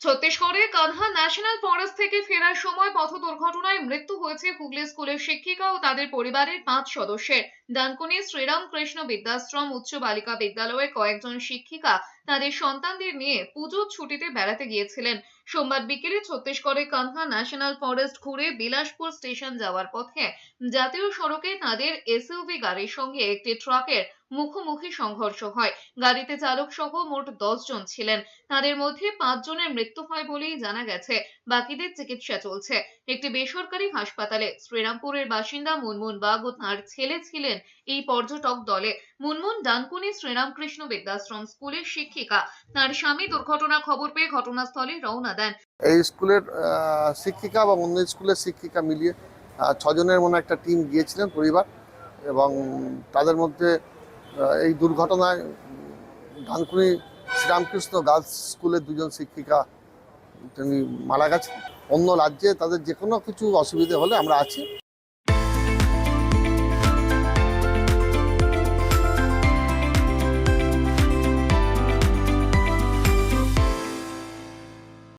ছত্তিশগড়ে Kanha national forest থেকে ফেরার সময় পথ দুর্ঘটনায় মৃত্যু হয়েছে হুগলি স্কুলের শিক্ষিকা ও তাদের পরিবারের পাঁচ সদস্যের। ডানকুনি শ্রীরাম কৃষ্ণ বিদ্যাশ্রম উচ্চ বালিকা বিদ্যালয়ের কয়েকজন শিক্ষিকা তাদের সন্তানদের নিয়ে পুজোর ছুটিতে বেড়াতে গিয়েছিলেন। সোমবার বিকেলে ছত্তিশগড়ে কানহা ন্যাশনাল ফরেস্ট ঘুরে বিলাসপুর স্টেশন যাওয়ার পথে জাতীয় সড়কে তাদের এসইউভি গাড়ির সঙ্গে একটি ট্রাকের মুখোমুখি সংঘর্ষ হয়। গাড়িতে চালক সহ মোট দশ জন ছিলেন। তাদের মধ্যে পাঁচ জনের মৃত্যু হয় বলেই জানা গেছে। বাকিদের চিকিৎসা চলছে। একটি বেসরকারি হাসপাতালে শ্রীরামপুরের বাসিন্দা মুনমুন বাগ ও তাঁর ছেলে ছিলেন এই পর্যটক দলে। মুনমুন ডানকুনি শ্রীরামকৃষ্ণ বিদ্যাশ্রম স্কুলের শিক্ষিকা। তার স্বামী দুর্ঘটনা খবর পেয়ে ঘটনাস্থলে রওনা দেন। এই স্কুলের শিক্ষিকা বা অন্য স্কুলের শিক্ষিকা মিলিয়ে ছজনের মনে একটা টিম গিয়েছিলেন পরিবার এবং তাদের মধ্যে এই দুর্ঘটনায় ধানকুনি শ্রীরামকৃষ্ণ গার্লস স্কুলের দুজন শিক্ষিকা, তিনি মারা গেছেন। অন্য রাজ্যে তাদের যে কোনো কিছু অসুবিধে হলে আমরা আছি।